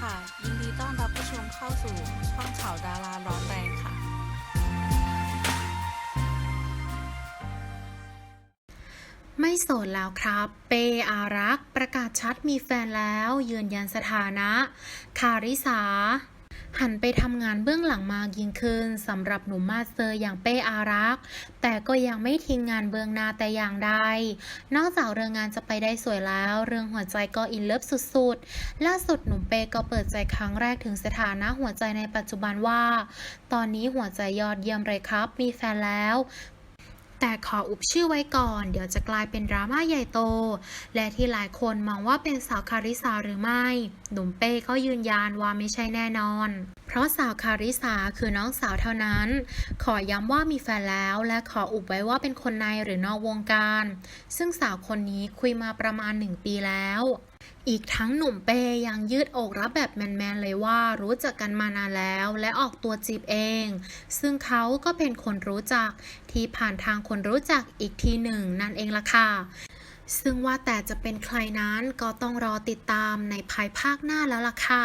ค่ะ ยินดีต้อนรับผู้ชมเข้าสู่ช่องข่าวดาราร้อนแรงค่ะ ไม่โสดแล้วครับ เปอารักประกาศชัดมีแฟนแล้ว ยืนยันสถานะ คาริสา หันไปทำงานเบื้องหลังมากยิ่งขึ้นสำหรับหนุ่มมาสเตอร์อย่างเป้อารักษ์แต่ก็ยังไม่ทิ้งงานเบื้องหน้าแต่อย่างใดนอกจากเรื่องงานจะไปได้สวยแล้ว เรื่องหัวใจก็อินเลิฟสุดๆ ล่าสุดหนุ่มเป้ก็เปิดใจครั้งแรกถึงสถานะหัวใจในปัจจุบันว่า ตอนนี้หัวใจยอดเยี่ยมเลยครับ มีแฟนแล้ว แต่ขออุบชื่อไว้ก่อน เดี๋ยวจะกลายเป็นดราม่าใหญ่โต และที่หลายคนมองว่าเป็นสาวคาริสาหรือไม่ หนุ่มเป้ก็ยืนยันว่าไม่ใช่แน่นอน เพราะสาวคาริสาคือน้องสาวเท่านั้น ขอย้ำว่ามีแฟนแล้วและขออุบไว้ว่าเป็นคนในหรือนอกวงการ ซึ่งสาวคนนี้คุยมาประมาณหนึ่งปีแล้วอีกทั้งหนุ่มเปย์ยังยืดอกรับแบบแมนๆเลยว่ารู้จักกันมานานแล้วและออกตัวจีบเอง ซึ่งเขาก็เป็นคนรู้จักที่ผ่านทางคนรู้จักอีกทีหนึ่งนั่นเองล่ะค่ะ ซึ่งว่าแต่จะเป็นใครนั้นก็ต้องรอติดตามในภายภาคหน้าแล้วล่ะค่ะ